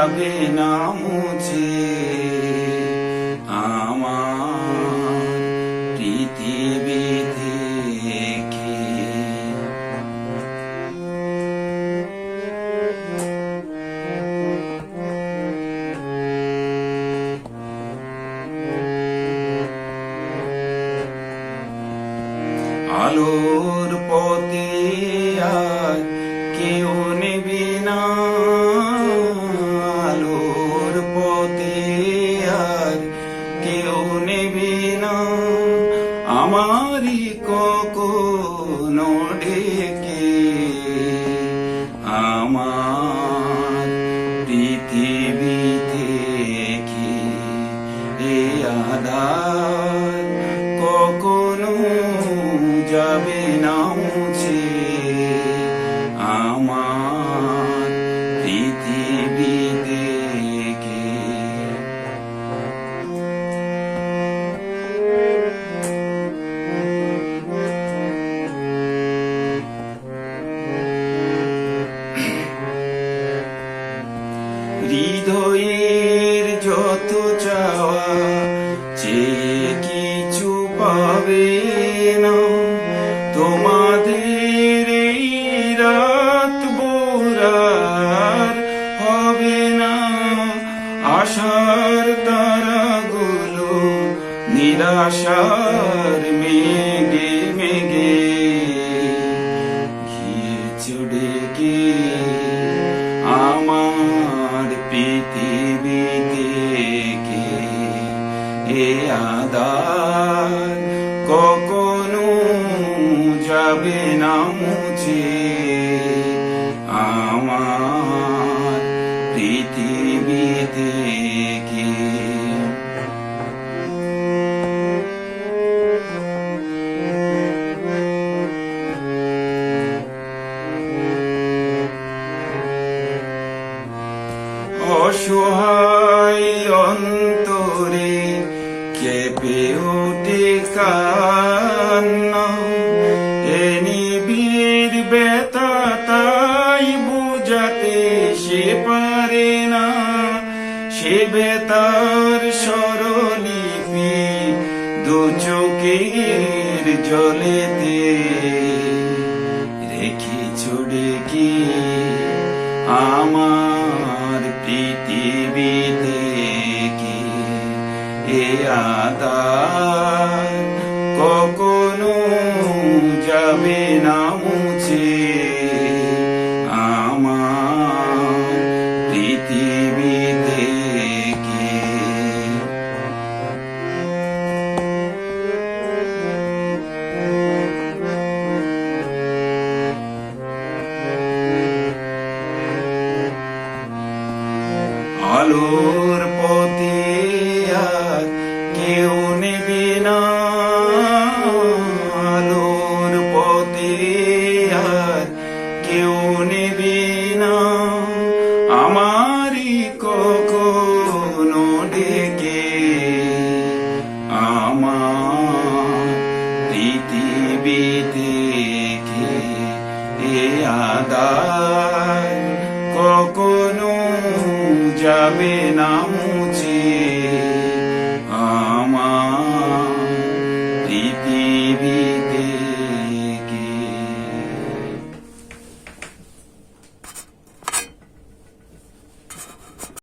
যাবে না মুছে। ডেকে আমার পৃথিবী থেকে এ আধার নিরাশার মেঘে মেঘে গিয়ে চড়ে গিয়ে আমার পৃথিবী থেকে এ আদার কখনো যাবে না মুছে, আমার পৃথিবী থেকে অসহায় অন্তরে কেঁপে ওঠে কান্না। এ নিবিড় ব্যথা তাই বুঝাতে সে পারে না। সে বেতার স্বরলিপি দু চোখের জলেতে রেখে ছড়ে কি আমার পৃথিবী কি এ আদা কখনো যাবে না আলোর পথে কেউ নেবে না। আলোর পথে আর কেউ নেবে না। আমারই কখনো ডেকে আমার পৃথিবী থেকে এ আদার কখনো যাবে না মুছে।